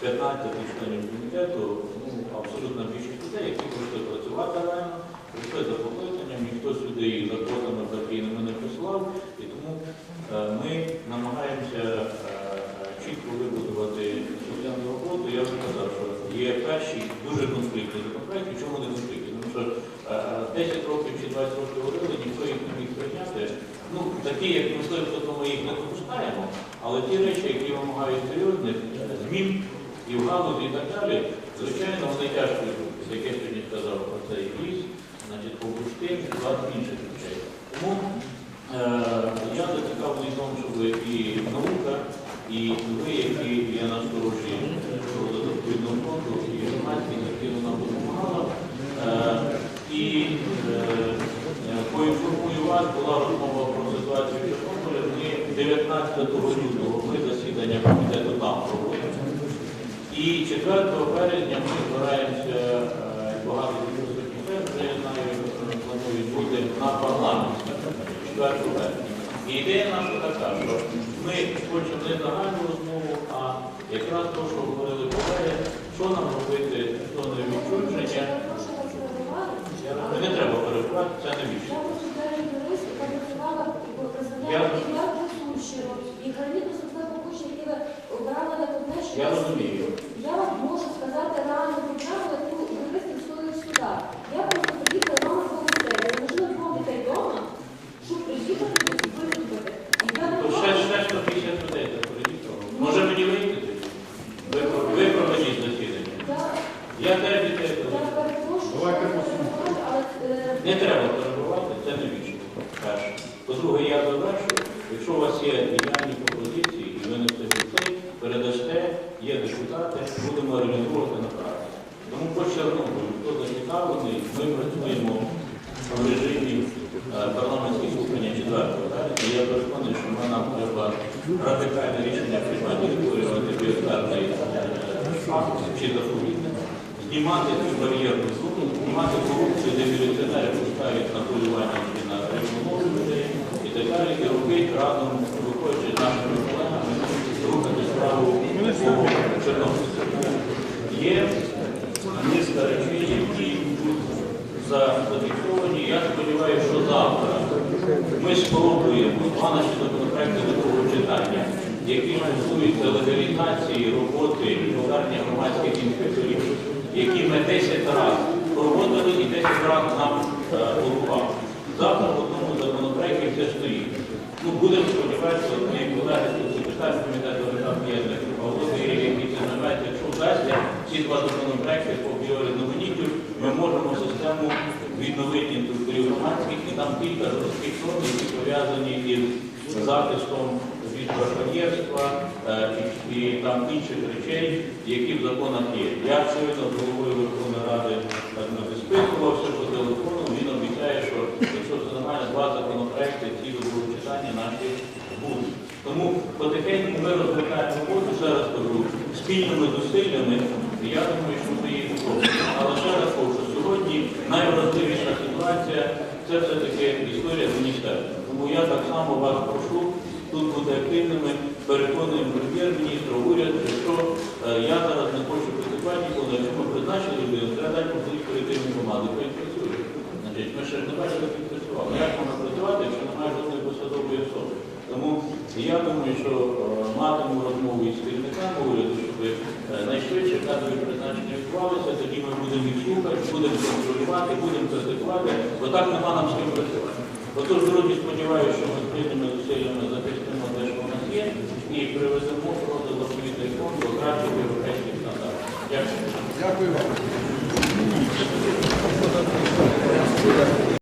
15 членів комітету, ну, абсолютно більшість людей, які прийшли працювати реально, прийшли за покликанням, ніхто сюди їх законами закійними не прислав, і тому е, ми намагаємося е, чітко вибудувати соціальну роботу. Я вже казав, що є перші дуже конфліктні законопроекти, чому не конфліктні? Тому що е, 10 років чи 20 років говорили, ніхто їх не міг прийняти. Ну, Такі, як мисливство, то ми їх не допускаємо, але ті речі, які вимагають серйозних змін і в галузі і так далі, звичайно, вони тяжко йдуть. Як я сьогодні сказав про цей ліс, значить, по бурштин і багато інших речей. Тому е, я зацікавлений в тому, щоб і наука, і ви, які є на сторожі відповідного фонду, і громадськість активно допомагала. Е, і е, поінформую вас, була розмова про ситуацію в Чорнобилі. 19 лютого ми засідання комітету. І 4 березня ми збираємося е, багато присутніх вже я знаю, е, планують бути на парламенті 4 березня. І ідея наша така, що ми хочемо не загальну розмову, а якраз те, що говорили колеги, що нам робити, що не відчуження. Не треба перебувати, це не вічно. Я просто даже юрист, яка працювала і Я- представляла і владу Сумщину, і Кароліну Соснову Кучу, які ви обирали на одне, що Я розумію. Я вам можу сказати реальну програму, яку юрист існує в судах. Я просто приїхала з вами в готелі, лишила двох дітей вдома, щоб приїхати і виступити. І я не То ще, можу. ще 150 людей так приїхало. Може мені вийти? Ви, ви проведіть засідання. Я, Я теж дітей. я перепрошую, Давайте е, Не треба перебувати, це не вічно. Перше. По-друге, я завершу, якщо у вас є ідеальні пропозиції і ви не все передасте, є депутати, будемо реалізовувати на практиці. Тому подчеркнути, хто зацікавлений, ми працюємо в режимі е, парламентських слухання 4 березня. Я переконаний, що нам треба радикальне рішення приймати створювати біотарний факт чи заповідник, знімати цю бар'єрну зону, знімати корупцію, де міліціонери пускають на полювання на риболовлю людей і так далі, і робити разом, виходячи з нашими колегами, рухати справу по Чорнобильську. Є низка речей, які тут зафіксовані. Я сподіваюся, що завтра ми спробуємо два наші законопроекти до другого читання, які стосуються легалізації роботи лікарні громадських інспекторів, які ми 10 разів проводили і 10 разів нам е. Завтра в одному законопроекті все стоїть. Ну, будемо сподіватися, що мої колеги тут секретар комітету Олег Єдник, Павло Кирил, який це займається, якщо вдасться ці два законопроекти по біорізноманіттю, ми можемо систему відновити інвентарів громадських, і там кілька жорстких норм, які пов'язані із захистом браконьєрства е, і, і там інших речей, які в законах є. Я щойно з головою Верховної Ради так, спілкувався по телефону, він обіцяє, що якщо все нормально, два законопроекти ці до другого читання наші будуть. Тому потихеньку ми розгортаємо роботу, ще раз кажу, спільними зусиллями, я думаю, що ми її зробимо. Але ще раз кажу, сьогодні найвразливіша ситуація це все-таки історія з міністерством. Тому я так само вас прошу тут бути активними, переконуємо прем'єр-міністра, уряд, що е, я зараз не хочу працювати ніколи, якщо ми призначили людину, треба дати можливість в команду, хай працює. Значить, ми ще не бачили, як. Ну, Як можна працювати, якщо немає жодної посадової особи? Тому я думаю, що е, матиму розмову із керівниками уряду, щоб е, найшвидше кадрові призначення відбувалися, тоді ми будемо їх слухати, будемо контролювати, будемо критикувати, бо так нема нам з ким працювати. Отож, друзі, сподіваюся, що ми спільними зусиллями захистимо те, що в нас є, і привеземо просто до фонд до кращих європейських стандартів. Дякую. Дякую вам.